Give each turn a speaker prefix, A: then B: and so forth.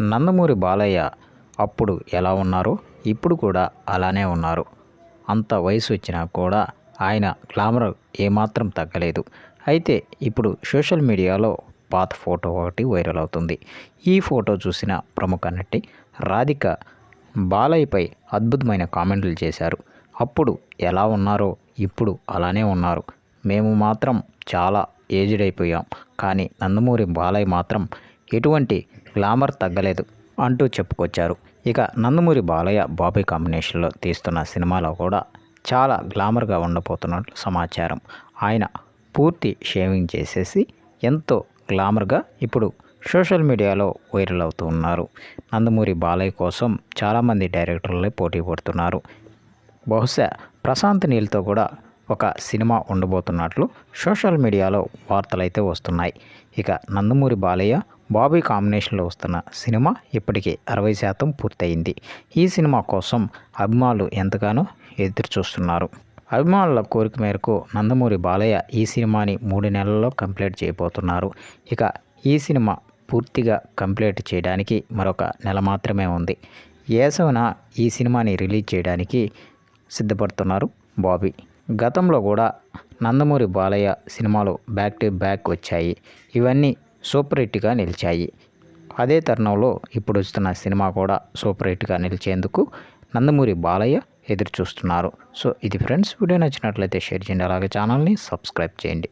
A: నందమూరి బాలయ్య అప్పుడు ఎలా ఉన్నారో ఇప్పుడు కూడా అలానే ఉన్నారు. అంత వయసు వచ్చినా కూడా ఆయన గ్లామర్ ఏమాత్రం తగ్గలేదు. అయితే ఇప్పుడు సోషల్ మీడియాలో పాత ఫోటో ఒకటి వైరల్ అవుతుంది. ఈ ఫోటో చూసిన ప్రముఖ నటి రాధిక బాలయ్యపై అద్భుతమైన కామెంట్లు చేశారు. అప్పుడు ఎలా ఉన్నారో ఇప్పుడు అలానే ఉన్నారు. మేము మాత్రం చాలా ఏజ్డ్ అయిపోయాం. కానీ నందమూరి బాలయ్య మాత్రం ఎటువంటి గ్లామర్ తగ్గలేదు అంటూ చెప్పుకొచ్చారు. ఇక నందమూరి బాలయ్య బాబీ కాంబినేషన్లో తీస్తున్న సినిమాలో కూడా చాలా గ్లామర్గా ఉండబోతున్నట్లు సమాచారం. ఆయన పూర్తి షేవింగ్ చేసేసి ఎంతో గ్లామర్గా ఇప్పుడు సోషల్ మీడియాలో వైరల్ అవుతూ ఉన్నారు. నందమూరి బాలయ్య కోసం చాలామంది డైరెక్టర్లే పోటీ పడుతున్నారు. బహుశా ప్రశాంత్ నీల్తో కూడా ఒక సినిమా ఉండబోతున్నట్లు సోషల్ మీడియాలో వార్తలైతే వస్తున్నాయి. ఇక నందమూరి బాలయ్య బాబీ కాంబినేషన్లో వస్తున్న సినిమా ఇప్పటికే అరవై శాతం పూర్తయింది. ఈ సినిమా కోసం అభిమానులు ఎంతగానో ఎదురు చూస్తున్నారు అభిమానుల కోరిక మేరకు నందమూరి బాలయ్య ఈ సినిమాని మూడు నెలల్లో కంప్లీట్ చేయబోతున్నారు. ఇక ఈ సినిమా పూర్తిగా కంప్లీట్ చేయడానికి మరొక నెల మాత్రమే ఉంది. ఏసవన ఈ సినిమాని రిలీజ్ చేయడానికి సిద్ధపడుతున్నారు బాబీ. గతంలో కూడా నందమూరి బాలయ్య సినిమాలు బ్యాక్ టు బ్యాక్ వచ్చాయి. ఇవన్నీ సూపర్ హిట్గా నిలిచాయి. అదే తరుణంలో ఇప్పుడు వస్తున్న సినిమా కూడా సూపర్ హిట్గా నిలిచేందుకు నందమూరి బాలయ్య ఎదురు చూస్తున్నారు సో ఇది ఫ్రెండ్స్ వీడియో నచ్చినట్లయితే షేర్ చేయండి. అలాగే ఛానల్ని సబ్స్క్రైబ్ చేయండి.